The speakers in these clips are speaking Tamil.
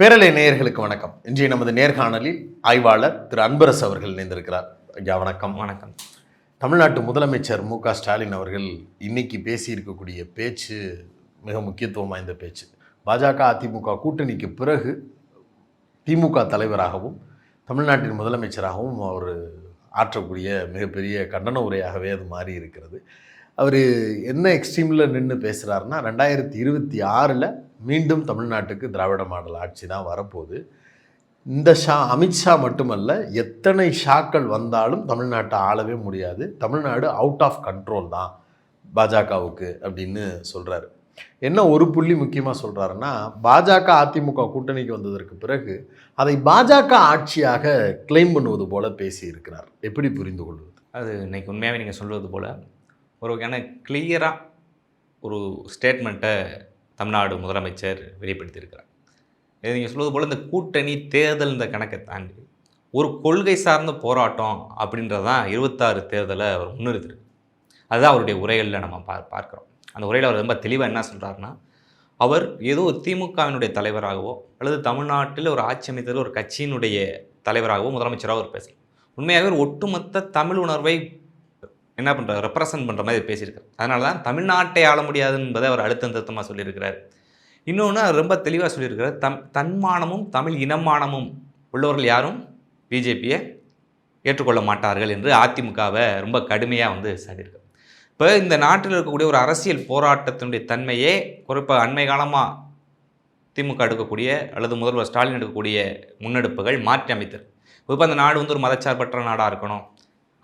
பேரலை நேயர்களுக்கு வணக்கம். இன்றைய நமது நேர்காணலில் ஆய்வாளர் திரு அன்பரசு அவர்கள் இணைந்திருக்கிறார். ஐயா வணக்கம். வணக்கம். தமிழ்நாட்டு முதலமைச்சர் மு க ஸ்டாலின் அவர்கள் இன்னைக்கு பேசியிருக்கக்கூடிய பேச்சு மிக முக்கியத்துவம் வாய்ந்த பேச்சு. பாஜக அதிமுக கூட்டணிக்கு பிறகு திமுக தலைவராகவும் தமிழ்நாட்டின் முதலமைச்சராகவும் அவர் ஆற்றக்கூடிய மிகப்பெரிய கண்டன உரையாகவே அது மாறி இருக்கிறது அவர் என்ன எக்ஸ்ட்ரீமில் நின்று பேசுகிறாருன்னா ரெண்டாயிரத்தி இருபத்தி ஆறில் மீண்டும் தமிழ்நாட்டுக்கு திராவிட மாடல் ஆட்சி தான் வரப்போகுது. இந்த ஷா அமித்ஷா மட்டுமல்ல எத்தனை ஷாக்கள் வந்தாலும் தமிழ்நாட்டை ஆளவே முடியாது. தமிழ்நாடு அவுட் ஆஃப் கண்ட்ரோல் தான் பாஜகவுக்கு அப்படின்னு சொல்கிறாரு என்ன ஒரு புள்ளி முக்கியமாக சொல்கிறாருன்னா பாஜக அதிமுக கூட்டணிக்கு வந்ததற்கு பிறகு அதை பாஜக ஆட்சியாக கிளைம் பண்ணுவது போல பேசியிருக்கிறார். எப்படி புரிந்து கொள்வது? அது இன்னைக்கு உண்மையாகவே நீங்கள் சொல்வது போல் ஒரு வகையான கிளியராக ஒரு ஸ்டேட்மெண்ட்டை தமிழ்நாடு முதலமைச்சர் வெளிப்படுத்தியிருக்கிறார். இது நீங்கள் சொல்வது போல் இந்த கூட்டணி தேர்தல் இந்த கணக்கை தாண்டி ஒரு கொள்கை சார்ந்த போராட்டம் அப்படின்றதான் இருபத்தாறு தேர்தலை அவர் முன்னிறுத்திருக்கு அதுதான் அவருடைய உரைகளில் நம்ம பா பார்க்குறோம். அந்த உரையில் அவர் ரொம்ப தெளிவாக என்ன சொல்கிறாருன்னா அவர் ஏதோ ஒரு திமுகவினுடைய தலைவராகவோ அல்லது தமிழ்நாட்டில் ஒரு ஆட்சி அமைத்ததில் ஒரு கட்சியினுடைய தலைவராகவோ முதலமைச்சராகவோ அவர் பேசலாம். உண்மையாகவே ஒரு ஒட்டுமொத்த தமிழ் உணர்வை என்ன பண்ணுறாரு ரெப்ரசன்ட் பண்ணுற மாதிரி பேசியிருக்காரு. அதனால தான் தமிழ்நாட்டை ஆள முடியாது என்பதை அவர் அழுத்தம் திருத்தமாக சொல்லியிருக்கிறார். இன்னொன்று அவர் ரொம்ப தெளிவாக சொல்லியிருக்கிறார் தம் தன்மானமும் தமிழ் இனமானமும் உள்ளவர்கள் யாரும் பிஜேபியை ஏற்றுக்கொள்ள மாட்டார்கள் என்று அதிமுகவை ரொம்ப கடுமையாக வந்து சாடியிருக்கார் இப்போ இந்த நாட்டில் இருக்கக்கூடிய ஒரு அரசியல் போராட்டத்தினுடைய தன்மையே குறிப்பாக அண்மை காலமாக திமுக எடுக்கக்கூடிய அல்லது முதல்வர் ஸ்டாலின் எடுக்கக்கூடிய முன்னெடுப்புகள் மாற்றி அமைத்தல் இப்போ அந்த நாடு வந்து ஒரு மதச்சார்பற்ற நாடாக இருக்கணும்.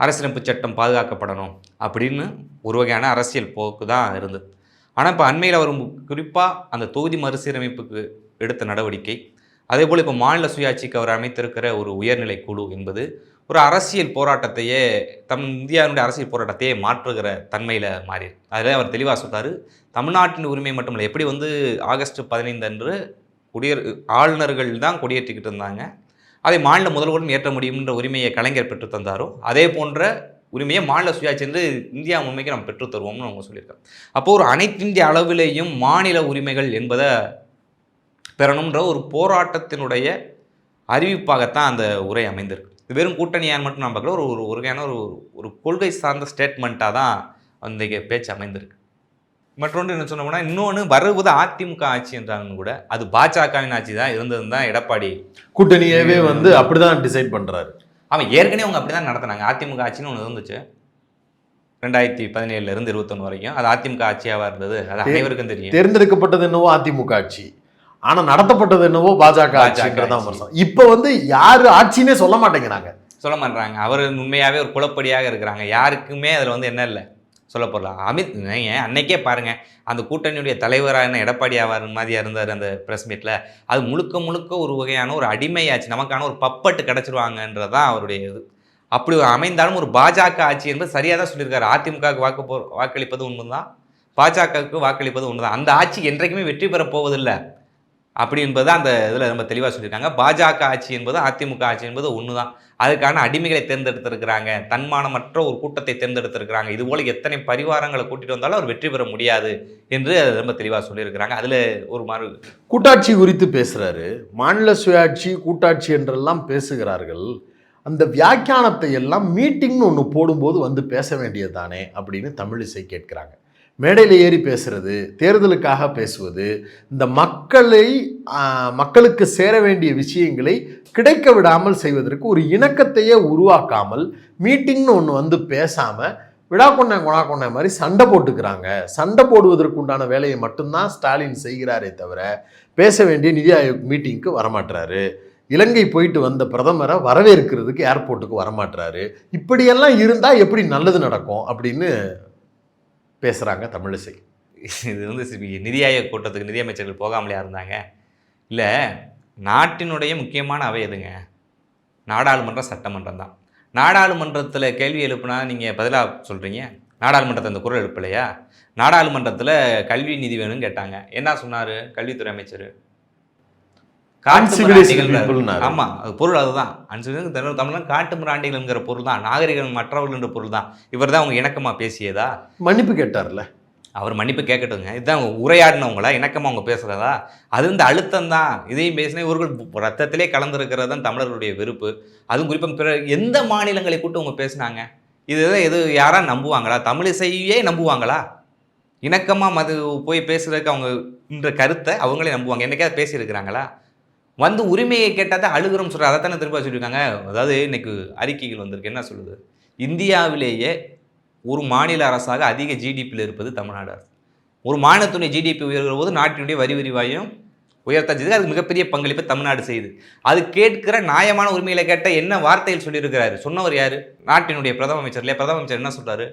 அரசியலமைப்பு சட்டம் பாதுகாக்கப்படணும் அப்படின்னு ஒரு வகையான அரசியல் போக்கு தான் இருந்தது. ஆனால் இப்போ அண்மையில் அவர் குறிப்பாக அந்த தொகுதி மறுசீரமைப்புக்கு எடுத்த நடவடிக்கை அதே போல் இப்போ மாநில சுயாட்சிக்கு அவர் அமைத்திருக்கிற ஒரு உயர்நிலை குழு என்பது ஒரு அரசியல் போராட்டத்தையே தம் இந்தியாவினுடைய அரசியல் போராட்டத்தையே மாற்றுகிற தன்மையில் மாறி அதில் அவர் தெளிவாக சொல்கிறார் தமிழ்நாட்டின் உரிமை மட்டுமில்லை எப்படி வந்து ஆகஸ்ட் பதினைந்து அன்று குடியரு ஆளுநர்கள் தான் கொடியேற்றிக்கிட்டு இருந்தாங்க அதை மாநில முதல்வரும் ஏற்ற முடியும்ன்ற உரிமையை கலைஞர் பெற்று தந்தாரோ அதே போன்ற உரிமையை மாநில சுயாட்சி என்று இந்தியா உண்மைக்கு நம்ம பெற்று தருவோம்னு அவங்க சொல்லியிருக்காங்க. அப்போ ஒரு அனைத்திந்திய அளவிலேயும் மாநில உரிமைகள் என்பதை பெறணுன்ற ஒரு போராட்டத்தினுடைய அறிவிப்பாகத்தான் அந்த உரை அமைந்திருக்கு. இது வெறும் கூட்டணியான் மட்டும் நம்ம பார்க்கல ஒரு ஒரு ஒரு வகையான ஒரு ஒரு கொள்கை சார்ந்த ஸ்டேட்மெண்ட்டாக தான் அந்த பேச்சு அமைந்திருக்கு. மற்றொன்று என்ன சொன்னோம்னா இன்னொன்று வருவது அதிமுக ஆட்சி என்றாலும் கூட அது பாஜகவின் ஆட்சி தான் இருந்ததுன்னு தான் எடப்பாடி கூட்டணியவே வந்து அப்படிதான் டிசைட் பண்றாரு. அவன் ஏற்கனவே அவங்க அப்படி தான் நடத்தினாங்க. அதிமுக ஆட்சின்னு ஒன்று இருந்துச்சு. ரெண்டாயிரத்தி பதினேழுல இருந்து இருபத்தொன்று வரைக்கும். அது அதிமுக ஆட்சியாவா இருந்தது? அது அனைவருக்கும் தெரியும். தேர்ந்தெடுக்கப்பட்டது என்னவோ அதிமுக ஆட்சி. ஆனா நடத்தப்பட்டது என்னவோ பாஜக ஆட்சின்றதான் இப்ப வந்து யாரு ஆட்சினே சொல்ல மாட்டேங்கிறாங்க. சொல்ல மாட்டாங்க அவர் உண்மையாகவே ஒரு குழப்படியாக இருக்கிறாங்க. யாருக்குமே அதில் வந்து என்ன இல்லை. சொல்ல போகலாம் அமித் நீங்கள் அன்னைக்கே பாருங்கள் அந்த கூட்டணியுடைய தலைவராக என்ன எடப்பாடி ஆவார் மாதிரியாக இருந்தார் அந்த ப்ரெஸ் மீட்டில் அது முழுக்க முழுக்க ஒரு வகையான ஒரு அடிமையாச்சு. நமக்கான ஒரு பப்பட்டு கிடச்சிருவாங்கன்றது தான் அவருடைய இது. அப்படி அமைந்தாலும் ஒரு பாஜக ஆட்சி என்பது சரியாக தான் சொல்லியிருக்காரு. அதிமுகவுக்கு வாக்கு போ வாக்களிப்பது உண்மைதான். பாஜகவுக்கு வாக்களிப்பது உண்மைதான். அந்த ஆட்சி என்றைக்குமே வெற்றி பெறப் போவதில்லை. அப்படி என்பது அந்த இதில் ரொம்ப தெளிவாக சொல்லியிருக்காங்க. பாஜக ஆட்சி என்பது அதிமுக ஆட்சி என்பது ஒன்று தான் அதுக்கான அடிமைகளை தேர்ந்தெடுத்திருக்கிறாங்க. தன்மானமற்ற ஒரு கூட்டத்தை தேர்ந்தெடுத்திருக்கிறாங்க. இதுபோல் எத்தனை பரிவாரங்களை கூட்டிட்டு வந்தாலும் அவர் வெற்றி பெற முடியாது என்று அதை ரொம்ப தெளிவாக சொல்லியிருக்கிறாங்க. அதில் ஒரு மாறு கூட்டாட்சி குறித்து பேசுகிறாரு மாநில சுயாட்சி கூட்டாட்சி என்றெல்லாம் பேசுகிறார்கள். அந்த வியாக்கியானத்தை எல்லாம் மீட்டிங்னு ஒன்று போடும்போது வந்து பேச வேண்டியது தானே அப்படின்னு தமிழிசை கேட்கிறாங்க. மேடையில் ஏறி பேசுறது தேர்தலுக்காக பேசுவது இந்த மக்களை மக்களுக்கு சேர வேண்டிய விஷயங்களை கிடைக்க விடாமல் செய்வதற்கு ஒரு இணக்கத்தையே உருவாக்காமல் மீட்டிங்னு ஒன்று வந்து பேசாமல் விடா கொண்ட குணா கொண்ட மாதிரி சண்டை போட்டுக்கிறாங்க. சண்டை போடுவதற்கு உண்டான வேலையை மட்டும்தான் ஸ்டாலின் செய்கிறாரே தவிர பேச வேண்டிய நிதி ஆயோக் மீட்டிங்க்கு வரமாட்டுறாரு இலங்கை போயிட்டு வந்த பிரதமரை வரவேற்கிறதுக்கு ஏர்போர்ட்டுக்கு வரமாட்டுறாரு இப்படியெல்லாம் இருந்தால் எப்படி நல்லது நடக்கும் அப்படின்னு பேசுகிறாங்க தமிழிசை இது வந்து நிதி ஆயோக் கூட்டத்துக்கு நிதி அமைச்சர்கள் போகாமலையா இருந்தாங்க இல்லை நாட்டினுடைய முக்கியமான அவை எதுங்க? நாடாளுமன்ற சட்டமன்றம் தான். நாடாளுமன்றத்தில் கேள்வி எழுப்புனா நீங்கள் பதிலாக சொல்கிறீங்க நாடாளுமன்றத்தை அந்த குரல் எழுப்பலையா? நாடாளுமன்றத்தில் கல்வி நிதி வேணும்னு கேட்டாங்க. என்ன சொன்னார் கல்வித்துறை அமைச்சர்? ஆமா அது பொருள் அதுதான். அன்சிவிலைஸ் தமிழ் தமிழ்லாம் காட்டு மிராண்டிகள்ங்கிற பொருள் தான் நாகரிகம் மற்றவர்கள் என்ற பொருள் தான் இவர் தான் அவங்க இணக்கமாக பேசியதா? மன்னிப்பு கேட்டார்ல? அவர் மன்னிப்பு கேட்கட்டுங்க. இதுதான் உரையாடினவங்களா? இணக்கமாக அவங்க பேசுகிறதா அது இந்த அழுத்தம் தான் இதையும் பேசினா இவர்கள் ரத்தத்திலே கலந்துருக்கிறது தான் தமிழர்களுடைய வெறுப்பு. அதுவும் குறிப்பாக பிற எந்த மாநிலங்களை கூட்டு அவங்க பேசுனாங்க? இது எது யாரா நம்புவாங்களா? தமிழிசையே நம்புவாங்களா? இணக்கமாக மது போய் பேசுறதுக்கு அவங்க இந்த கருத்தை அவங்களே நம்புவாங்க. என்னைக்காவது பேசியிருக்கிறாங்களா? வந்து உரிமையை கேட்டால் தான் அழுகுறோம்னு சொல்கிற அதை தானே திரும்ப சொல்லியிருக்காங்க. அதாவது இன்னைக்கு அறிக்கைகள் வந்திருக்கு. என்ன சொல்லுது? இந்தியாவிலேயே ஒரு மாநில அரசாக அதிக ஜிடிபியில் இருப்பது தமிழ்நாடு அரசு. ஒரு மாநிலத்துடைய ஜிடிபி உயர்கிற போது நாட்டினுடைய வரி விரிவாயும் உயர்த்தஞ்சது அதுக்கு மிகப்பெரிய பங்களிப்பை தமிழ்நாடு செய்யுது. அது கேட்கிற நியாயமான உரிமைகளை கேட்ட என்ன வார்த்தையில் சொல்லியிருக்கிறாரு? சொன்னவர் யார்? நாட்டினுடைய பிரதம அமைச்சர் இல்லையா? பிரதம அமைச்சர் என்ன சொல்கிறாரு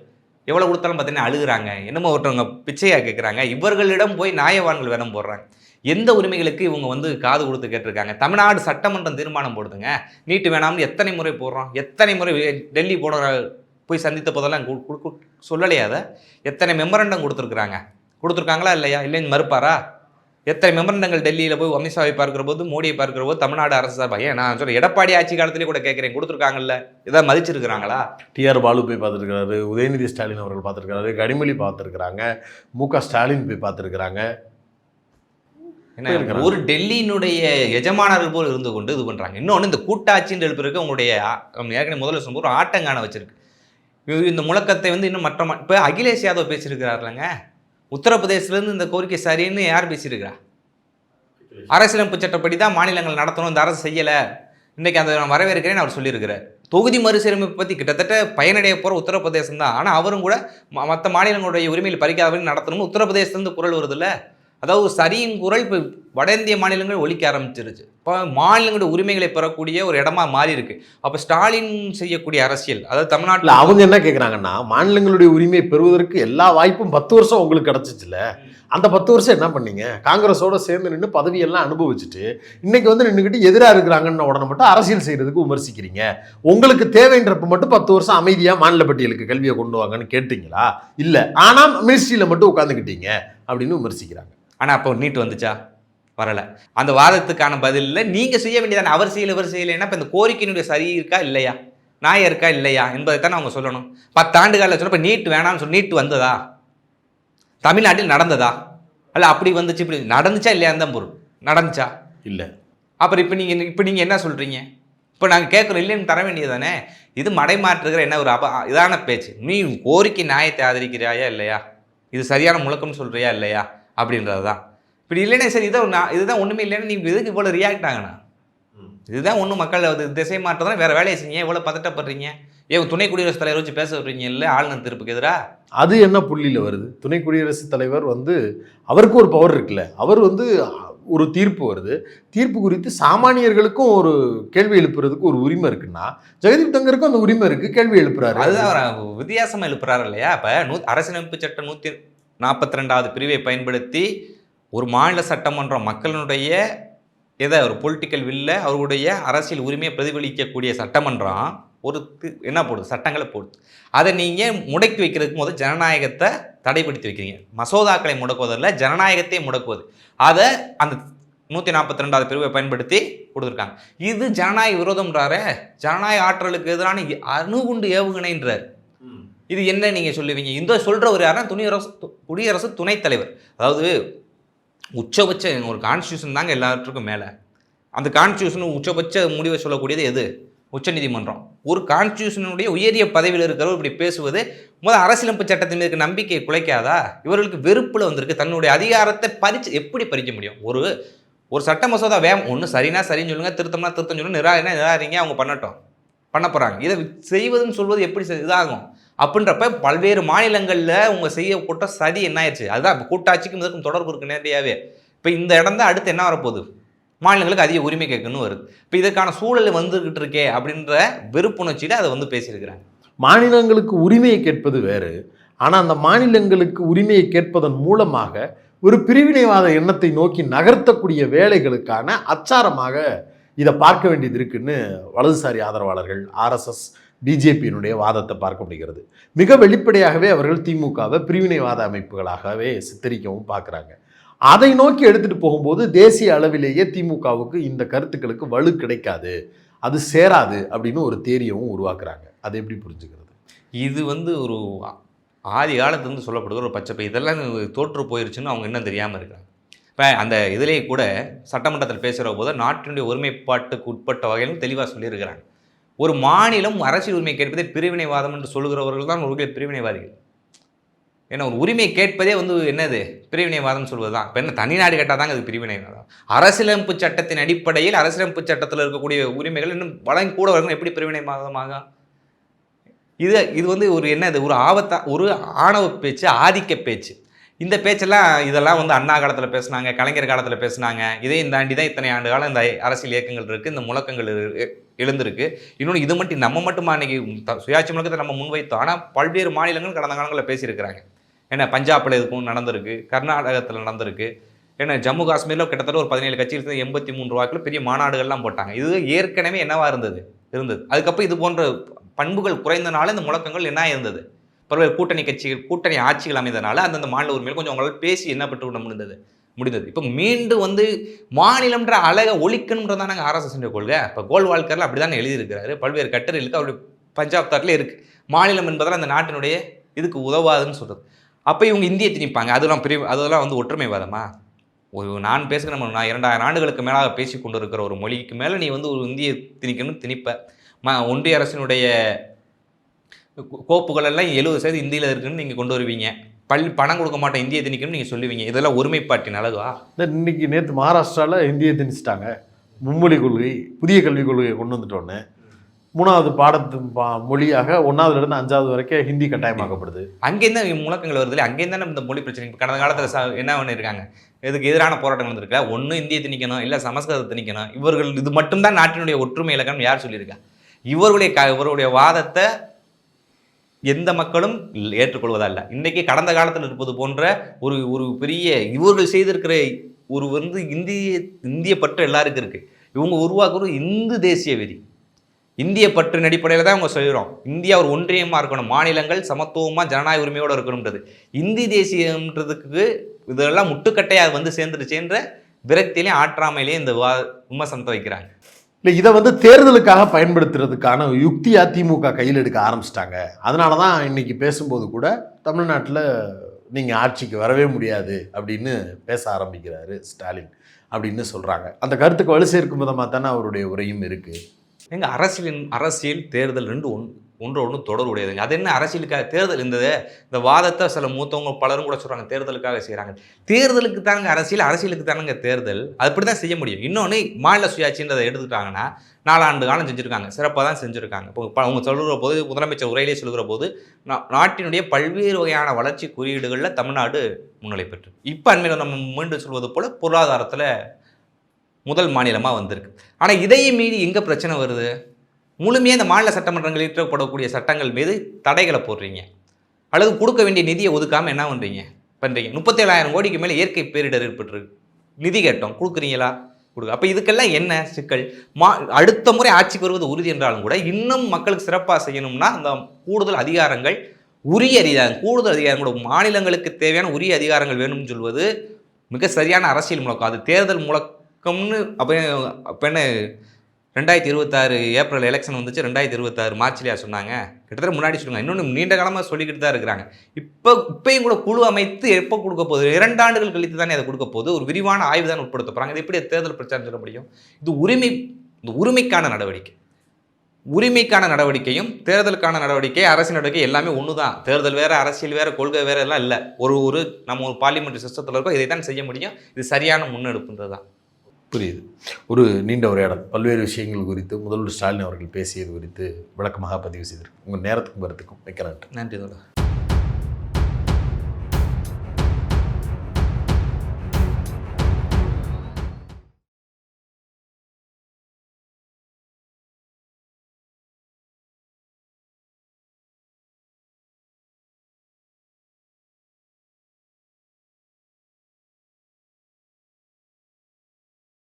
எவ்வளோ கொடுத்தாலும் பார்த்தீங்கன்னா அழுகுறாங்க. என்னமோ ஒருத்தவங்க பிச்சையாக கேட்குறாங்க இவர்களிடம் போய் நியாயவான்கள் வேடம் போடுறாங்க. எந்த உரிமைகளுக்கு இவங்க வந்து காது கொடுத்து கேட்டிருக்காங்க? தமிழ்நாடு சட்டமன்றம் தீர்மானம் போடுதுங்க. நீட்டு வேணாம்னு எத்தனை முறை போடுறோம்? எத்தனை முறை டெல்லி போடுற போய் சந்தித்த போதெல்லாம் கு- சொல்லலையா அதை? எத்தனை மெமரண்டம் கொடுத்துருக்குறாங்க? கொடுத்துருக்காங்களா இல்லையா? இல்லைன்னு மறுப்பாரா? எத்தனை மெமரண்டங்கள் டெல்லியில் போய் அமித்ஷாவை பார்க்குற போது மோடியை பார்க்குற போது தமிழ்நாடு அரசு சார்பாக ஏன் நான் சொல்கிறேன் எடப்பாடி ஆட்சி காலத்திலே கூட கேட்குறேன் கொடுத்துருக்காங்கல்ல. இதை மதிச்சிருக்கிறாங்களா? டிஆர் பாலு போய் பார்த்துருக்கிறாரு உதயநிதி ஸ்டாலின் அவர்கள் பார்த்துருக்கிறாரு கனிமொழி பார்த்துருக்குறாங்க மு க ஸ்டாலின் போய் பார்த்துருக்குறாங்க. ஒரு டெல்லியினுடைய எஜமானர்கள் போல் இருந்து கொண்டு இது பண்ணுறாங்க இன்னொன்று இந்த கூட்டாட்சின்னு எழுப்பிருக்கு உங்களுடைய ஏற்கனவே முதல்ல சொன்னபோது ஒரு ஆட்டங்கான வச்சிருக்கு. இந்த முழக்கத்தை வந்து இன்னும் மற்ற இப்போ அகிலேஷ் யாதவ் பேசியிருக்கிறாருலங்க. உத்தரப்பிரதேசத்துலேருந்து இந்த கோரிக்கை சரின்னு யார் பேசியிருக்கிறா? அரசியலமைப்பு சட்டப்படி தான் மாநிலங்கள் நடத்தணும் இந்த அரசு செய்யலை. இன்னைக்கு அந்த நான் வரவேற்கிறேன்னு அவர் சொல்லியிருக்கிறார். தொகுதி மறுசீரமைப்பு பற்றி கிட்டத்தட்ட பயனடைய போகிற உத்தரப்பிரதேசம் தான். ஆனால் அவரும் கூட மற்ற மாநிலங்களுடைய உரிமையில் பறிக்காதவர்கள் நடத்தணும்னு உத்தரப்பிரதேசத்துலேருந்து குரல் வருதுல்ல. அதாவது சரியின் குரல் இப்போ வட இந்திய மாநிலங்கள் ஒழிக்க ஆரம்பிச்சிருச்சு. இப்போ மாநிலங்களோட உரிமைகளை பெறக்கூடிய ஒரு இடமா மாறி இருக்கு அப்போ ஸ்டாலின் செய்யக்கூடிய அரசியல் அதாவது தமிழ்நாட்டில் அவங்க என்ன கேட்குறாங்கன்னா மாநிலங்களுடைய உரிமையை பெறுவதற்கு எல்லா வாய்ப்பும் பத்து வருஷம் உங்களுக்கு கிடச்சிச்சுல. அந்த பத்து வருஷம் என்ன பண்ணீங்க? காங்கிரஸோட சேர்ந்து நின்று பதவியெல்லாம் அனுபவிச்சுட்டு இன்னைக்கு வந்து நின்றுக்கிட்டு எதிராக இருக்கிறாங்கன்னு உடனே மட்டும் அரசியல் செய்கிறதுக்கு விமர்சிக்கிறீங்க. உங்களுக்கு தேவைன்றப்ப மட்டும் பத்து வருஷம் அமைதியாக மாநில பட்டியலுக்கு கல்வியை கொண்டு வாங்கன்னு கேட்டீங்களா? இல்லை ஆனால் மினிஸ்ட்ரியில் மட்டும் உட்காந்துக்கிட்டீங்க அப்படின்னு விமர்சிக்கிறாங்க. ஆனால் அப்போ நீட் வந்துச்சா? வரல. அந்த வாதத்துக்கான பதிலில் நீங்கள் செய்ய வேண்டியதானே? அவர் செய்யல இவர் செய்யலைன்னா இப்போ இந்த கோரிக்கையினுடைய சரி இருக்கா இல்லையா? நியாயம் இருக்கா இல்லையா? என்பதை தான் அவங்க சொல்லணும். பத்தாண்டு காலில் சொன்ன இப்போ நீட் வேணாம்னு சொல்லி நீட் வந்ததா? தமிழ்நாட்டில் நடந்ததா? அல்ல அப்படி வந்துச்சு இப்படி நடந்துச்சா இல்லையா தான் பொருள். நடந்துச்சா? இல்ல. அப்புறம் இப்போ நீங்கள் இப்போ நீங்கள் என்ன சொல்கிறீங்க இப்போ நாங்கள் கேட்குறோம் இல்லைன்னு தர வேண்டியதானே? இது மடைமாற்றுகிற என்ன ஒரு அப இதான பேச்சு. நீ கோரிக்கை நியாயத்தை ஆதரிக்கிறாயா இல்லையா? இது சரியான முழக்கம்னு சொல்கிறியா இல்லையா? அப்படின்றது தான் இப்படி இல்லைன்னா சரி இதான் நான் இதுதான் ஒன்றுமே இல்லைன்னா நீங்கள் எதுக்கு இவ்வளோ ரியாக்ட் ஆகணும் இதுதான் ஒன்றும் மக்கள் அது திசை மாற்றதான் வேறு வேலையை செய்யுங்க எவ்வளோ பதட்டப்படுறீங்க. ஏன் துணை குடியரசுத் தலைவர் வச்சு பேச விடுறீங்க இல்லை ஆளுநர் தீர்ப்புக்கு எதிராக அது என்ன புள்ளியில் வருது? துணை குடியரசுத் தலைவர் வந்து அவருக்கு ஒரு பவர் இருக்குல்ல அவர் வந்து ஒரு தீர்ப்பு வருது. தீர்ப்பு குறித்து சாமானியர்களுக்கும் ஒரு கேள்வி எழுப்புறதுக்கு ஒரு உரிமை இருக்குன்னா ஜெகதீப் தங்கருக்கும் அந்த உரிமை இருக்கு கேள்வி எழுப்புறாரு. அதுதான் அவர் வித்தியாசமாக எழுப்புறாரு இல்லையா? இப்போ நூ அரசியலமைப்பு சட்டம் நூற்றி நாற்பத்தி ரெண்டாவது பிரிவை பயன்படுத்தி ஒரு மாநில சட்டமன்றம் மக்களினுடைய எதை ஒரு பொலிட்டிக்கல் வில்ல அவருடைய அரசியல் உரிமையை பிரதிபலிக்கக்கூடிய சட்டமன்றம் ஒரு என்ன போடுது? சட்டங்களை போடுது. அதை நீங்கள் முடக்கி வைக்கிறதுக்கு முதல் ஜனநாயகத்தை தடைப்படுத்தி வைக்கிறீங்க. மசோதாக்களை முடக்குவதில் ஜனநாயகத்தை முடக்குவது. அதை அந்த நூற்றி நாற்பத்தி ரெண்டாவது பிரிவை பயன்படுத்தி கொடுத்துருக்காங்க. இது ஜனநாயக விரோதம்ன்றாரே. ஜனநாயக ஆற்றலுக்கு எதிரான அணுகுண்டு ஏவுகணைன்றார். இது என்ன நீங்கள் சொல்லுவீங்க? இந்த சொல்கிறவர் யாரா துணியரசு குடியரசு துணைத் தலைவர். அதாவது உச்சபட்ச ஒரு கான்ஸ்டியூஷன் தாங்க எல்லாத்துக்கும் மேலே. அந்த கான்ஸ்டியூஷன் உச்சபட்ச முடிவை சொல்லக்கூடியது எது? உச்சநீதிமன்றம் ஒரு கான்ஸ்டியூஷனுடைய உயரிய பதவியில் இருக்கிறவர் இப்படி பேசுவது முதல் அரசியலமைப்பு சட்டத்தின் மீது நம்பிக்கையை குலைக்காதா? இவர்களுக்கு வெறுப்பில் வந்திருக்கு. தன்னுடைய அதிகாரத்தை பறிச்சு எப்படி பறிக்க முடியும்? ஒரு ஒரு சட்ட மசோதா வேம் ஒன்று சரினா சரின்னு சொல்லுங்கள் திருத்தம்னா திருத்தம் சொல்லுங்கள் நிராகரினா நிராகரிங்க அவங்க பண்ணட்டும். பண்ண போகிறாங்க இதை செய்வதுன்னு சொல்வது எப்படி இதாகும். அப்படின்றப்ப பல்வேறு மாநிலங்களில் அவங்க செய்யப்பட்ட சதி என்ன ஆயிடுச்சு அதுதான் இப்போ கூட்டாட்சிக்கும் இதற்கும் தொடர்பு இருக்கு நேரடியாகவே இப்போ இந்த இடம் தான் அடுத்து என்ன வரப்போகுது? மாநிலங்களுக்கு அதிக உரிமை கேட்கணும் வருது. இப்போ இதற்கான சூழல் வந்துகிட்டு இருக்கே அப்படின்ற வெறுப்புணர்ச்சியில் அதை வந்து பேசியிருக்கிறாங்க. மாநிலங்களுக்கு உரிமையை கேட்பது வேறு. ஆனால் அந்த மாநிலங்களுக்கு உரிமையை கேட்பதன் மூலமாக ஒரு பிரிவினைவாத எண்ணத்தை நோக்கி நகர்த்தக்கூடிய வேலைகளுக்கான அச்சாரமாக இதை பார்க்க வேண்டியது இருக்குன்னு வலதுசாரி ஆதரவாளர்கள் ஆர்எஸ்எஸ் பிஜேபியினுடைய வாதத்தை பார்க்க முடிகிறது. மிக வெளிப்படையாகவே அவர்கள் திமுகவை பிரிவினைவாத அமைப்புகளாகவே சித்தரிக்கவும் பார்க்குறாங்க. அதை நோக்கி எடுத்துகிட்டு போகும்போது தேசிய அளவிலேயே திமுகவுக்கு இந்த கருத்துக்களுக்கு வலு கிடைக்காது. அது சேராது அப்படின்னு ஒரு தேரியவும் உருவாக்குறாங்க. அதை எப்படி புரிஞ்சுக்கிறது? இது வந்து ஒரு ஆதி காலத்துலேருந்து சொல்லப்படுது ஒரு பச்சை இதெல்லாம் தோற்று போயிருச்சுன்னு அவங்க இன்னும் தெரியாமல் இருக்காங்க. இப்போ அந்த இதிலேயே கூட சட்டமன்றத்தில் பேசுகிற போது நாட்டினுடைய ஒருமைப்பாட்டுக்கு உட்பட்ட வகையிலும் தெளிவாக சொல்லியிருக்கிறாங்க. ஒரு மாநிலம் அரசியல் உரிமை கேட்பதே பிரிவினைவாதம் என்று சொல்லுகிறவர்கள் தான் ஒரு பிரிவினைவாதிகள். ஏன்னா ஒரு உரிமை கேட்பதே வந்து என்னது? பிரிவினைவாதம் சொல்வது தான் இப்போ என்ன தனிநாடு கேட்டால் தாங்க அது பிரிவினைவாதம். அரசியலமைப்பு சட்டத்தின் அடிப்படையில் அரசியலமைப்பு சட்டத்தில் இருக்கக்கூடிய உரிமைகள் இன்னும் வழங்கி கூட வரணும் எப்படி பிரிவினைவாதமாக? இது இது வந்து ஒரு என்னது? ஒரு ஆபத்தா ஒரு ஆணவ பேச்சு ஆதிக்க பேச்சு. இந்த பேச்செல்லாம் இதெல்லாம் வந்து அண்ணா காலத்தில் பேசுனாங்க கலைஞர் காலத்தில் பேசுனாங்க. இதையும் தாண்டி தான் இத்தனை ஆண்டு காலம் இந்த அரசியல் இயக்கங்கள் இருக்குது இந்த முழக்கங்கள் இருக்குது எழுந்திருக்கு. இன்னொன்று இது மட்டும் நம்ம மட்டுமா அன்னைக்கு த- சுயாட்சி முழக்கத்தை நம்ம முன்வைத்தோம். ஆனால் பல்வேறு மாநிலங்கள் கடந்த காலங்களில் பேசியிருக்கிறாங்க. ஏன்னா பஞ்சாபில் இதுக்கும் நடந்திருக்கு கர்நாடகத்தில் நடந்திருக்கு. ஏன்னா ஜம்மு காஷ்மீரில் கிட்டத்தட்ட ஒரு பதினேழு கட்சியில் சேர்ந்து எண்பத்தி மூணு ரூபாய்க்குள்ள பெரிய மாநாடுகள்லாம் போட்டாங்க. இது ஏற்கனவே என்னவாக இருந்தது? இருந்தது. அதுக்கப்புறம் இது போன்ற பண்புகள் குறைந்தனால இந்த முழக்கங்கள் என்ன இருந்தது பல்வேறு கூட்டணி கட்சிகள் கூட்டணி ஆட்சிகள் அமைந்தனால அந்தந்த மாநில உரிமையில் கொஞ்சம் அவங்களால் பேசி என்ன பெற்று விட முடிந்தது? முடிந்தது. இப்போ மீண்டும் வந்து மாநிலம்ன்ற அழகை நாங்கள் ஆர்எஸ்எஸ்ன்ற கொள்கை. இப்போ கோல்வால்கரில் அப்படி தானே எழுதியிருக்கிறாரு. பல்வேறு கட்டுரைகளுக்கு அவருடைய பஞ்சாப் தாட்டில் இருக்குது மாநிலம் என்பதால் அந்த நாட்டினுடைய இதுக்கு உதவாதுன்னு சொல்கிறது அப்போ இவங்க இந்தியை திணிப்பாங்க. அதெல்லாம் பெரிய அதெல்லாம் வந்து ஒற்றுமைவாதமா? ஒரு நான் பேசுகிற நான் இரண்டாயிரம் ஆண்டுகளுக்கு மேலாக பேசி கொண்டு இருக்கிற ஒரு மொழிக்கு மேலே நீ வந்து ஒரு இந்தியை திணிக்கணும்னு திணிப்ப. ம ஒன்றிய அரசினுடைய கோப்புகள் எல்லாம் எழுபது சதவீதம் இந்தியில் இருக்குன்னு நீங்கள் கொண்டு வருவீங்க. பள்ளி பணம் கொடுக்க மாட்டேன் இந்தியை திணிக்கணும்னு நீங்கள் சொல்லுவீங்க. இதெல்லாம் ஒருமைப்பாட்டின் அழகா? இன்னைக்கு நேற்று மகாராஷ்டிராவில் இந்தியை திணிச்சிட்டாங்க. மும்மொழி கொள்கை புதிய கல்விக் கொள்கையை கொண்டு வந்துட்டோன்னே. மூணாவது பாடத்து பா மொழியாக ஒன்றாவதுல இருந்து அஞ்சாவது வரைக்கும் ஹிந்தி கட்டாயமாக்கப்படுது. அங்கேருந்து தான் முழக்கங்கள் வருது இல்லை அங்கேருந்து தானே இந்த மொழி பிரச்சனை? இப்போ கடந்த காலத்தில் ச என்ன பண்ணியிருக்காங்க இதுக்கு எதிரான போராட்டங்கள் வந்திருக்கா ஒன்று இந்தியை திணிக்கணும் இல்லை சமஸ்கிருதத்தை திணிக்கணும். இவர்கள் இது மட்டும்தான் நாட்டினுடைய ஒற்றுமை இலக்கணம் யார் சொல்லியிருக்கா? இவர்களுடைய க இவருடைய வாதத்தை எந்த மக்களும் இல்ல- ஏற்றுக்கொள்வதா இல்லை இன்றைக்கி கடந்த காலத்தில் இருப்பது போன்ற ஒரு ஒரு பெரிய இவர்கள் செய்திருக்கிற ஒரு வந்து இந்திய இந்திய பற்று எல்லாருக்கும் இருக்குது இவங்க உருவாக்குறது இந்து தேசிய வெறி. இந்திய பற்றின் அடிப்படையில் தான் அவங்க சொல்கிறோம் இந்தியா ஒரு ஒன்றியமாக இருக்கணும். மாநிலங்கள் சமத்துவமாக ஜனநாயக உரிமையோடு இருக்கணுன்றது இந்தி தேசியம்ன்றதுக்கு இதெல்லாம் முட்டுக்கட்டையாக வந்து சேர்ந்துருச்சுன்ற விரக்தியிலையும் ஆற்றாமையிலையும் இந்த வா விமர்சனத்தை வைக்கிறாங்க. இல்லை இதை வந்து தேர்தலுக்காக பயன்படுத்துறதுக்கான யுக்தியாக திமுக கையில் எடுக்க ஆரம்பிச்சிட்டாங்க. அதனால தான் இன்னைக்கு பேசும்போது கூட தமிழ்நாட்டில் நீங்கள் ஆட்சிக்கு வரவே முடியாது அப்படின்னு பேச ஆரம்பிக்கிறாரு ஸ்டாலின் அப்படின்னு சொல்கிறாங்க அந்த கருத்துக்கு வலு சேர்க்கும் விதமாக தானே அவருடைய உரையும் இருக்குது எங்கள் அரசியலின் அரசியல் தேர்தல் ரெண்டு ஒன்று ஒன்று ஒன்று தொடர்புடையதுங்க. அது என்ன அரசியலுக்காக தேர்தல் இருந்தது? இந்த வாதத்தை சில மூத்தவங்க பலரும் கூட சொல்கிறாங்க தேர்தலுக்காக செய்கிறாங்க தேர்தலுக்கு தாங்க அரசியல் அரசியலுக்கு தானுங்க தேர்தல். அப்படி தான் செய்ய முடியும். இன்னொன்று மாநில சுயாட்சின்றதை எடுத்துக்கிட்டாங்கன்னா நாலாண்டு காலம் செஞ்சுருக்காங்க. சிறப்பாக தான் செஞ்சுருக்காங்க. இப்போ அவங்க சொல்கிற போது முதலமைச்சர் உரையிலே சொல்கிற போது நா- நாட்டினுடைய பல்வேறு வகையான வளர்ச்சி குறியீடுகளில் தமிழ்நாடு முன்னிலை பெற்று. இப்போ அண்மையில் நம்ம மீண்டும் சொல்வது போல் பொருளாதாரத்தில் முதல் மாநிலமாக வந்திருக்கு. ஆனால் இதையும் மீறி எங்கே பிரச்சனை வருது? முழுமையாக இந்த மாநில சட்டமன்றங்கள் இயற்றப்படக்கூடிய சட்டங்கள் மீது தடைகளை போடுறீங்க. அல்லது கொடுக்க வேண்டிய நிதியை ஒதுக்காமல் என்ன பண்ணுறீங்க பண்ணுறீங்க முப்பத்தேழாயிரம் கோடிக்கு மேலே இயற்கை பேரிடர் ஏற்பட்டுருக்கு. நிதி கேட்டோம். கொடுக்குறீங்களா? கொடுக்க. அப்போ இதுக்கெல்லாம் என்ன சிக்கல்? மா அடுத்த முறை ஆட்சிக்கு வருவது உறுதி என்றாலும் கூட இன்னும் மக்களுக்கு சிறப்பாக செய்யணும்னா அந்த கூடுதல் அதிகாரங்கள் உரிய அதிகாரம் கூடுதல் அதிகாரம் கூட. மாநிலங்களுக்கு தேவையான உரிய அதிகாரங்கள் வேணும்னு சொல்வது மிக சரியான அரசியல் முழக்கம். அது தேர்தல் முழக்கம்னு அப்போ அப்போ என்ன ரெண்டாயிரத்தி இருபத்தாறு ஏப்ரல் எலெக்ஷன் வந்துச்சு. ரெண்டாயிரத்தி இருபத்தாறு மார்ச்லையா சொன்னாங்க. கிட்டத்தட்ட முன்னாடி சொல்லுவாங்க இன்னொன்று நீண்ட காலமாக சொல்லிக்கிட்டு தான் இருக்கிறாங்க. இப்போ இப்பையும் கூட குழு அமைத்து எப்போ கொடுக்க போகுது? இரண்டு ஆண்டுகள் கழித்து தானே அதை கொடுக்க போகுது. ஒரு விரிவான ஆய்வு தான் உட்படுத்த போகிறாங்க இது எப்படி தேர்தல் பிரச்சாரம் சொல்ல முடியும்? இது உரிமை இந்த உரிமைக்கான நடவடிக்கை. உரிமைக்கான நடவடிக்கையும் தேர்தலுக்கான நடவடிக்கை அரசின் நடவடிக்கை எல்லாமே ஒன்று தான் தேர்தல் வேறு அரசியல் வேறு கொள்கை வேறு எல்லாம் இல்லை. ஒரு ஒரு நம்ம ஒரு பார்லிமெண்ட் சிஸ்டத்தில் இருக்கோம். இதை தான் செய்ய முடியும். இது சரியான முன்னெடுப்புன்றது தான் புரியுது. ஒரு நீண்ட உரையாடல். பல்வேறு விஷயங்கள் குறித்து முதல்வர் ஸ்டாலின் அவர்கள் பேசியது குறித்து விளக்கமாக பதிவு செய்திருக்கு உங்கள் நேரத்துக்கும் வரத்துக்கும் மிக்க நன்றி. நன்றி தோழர்.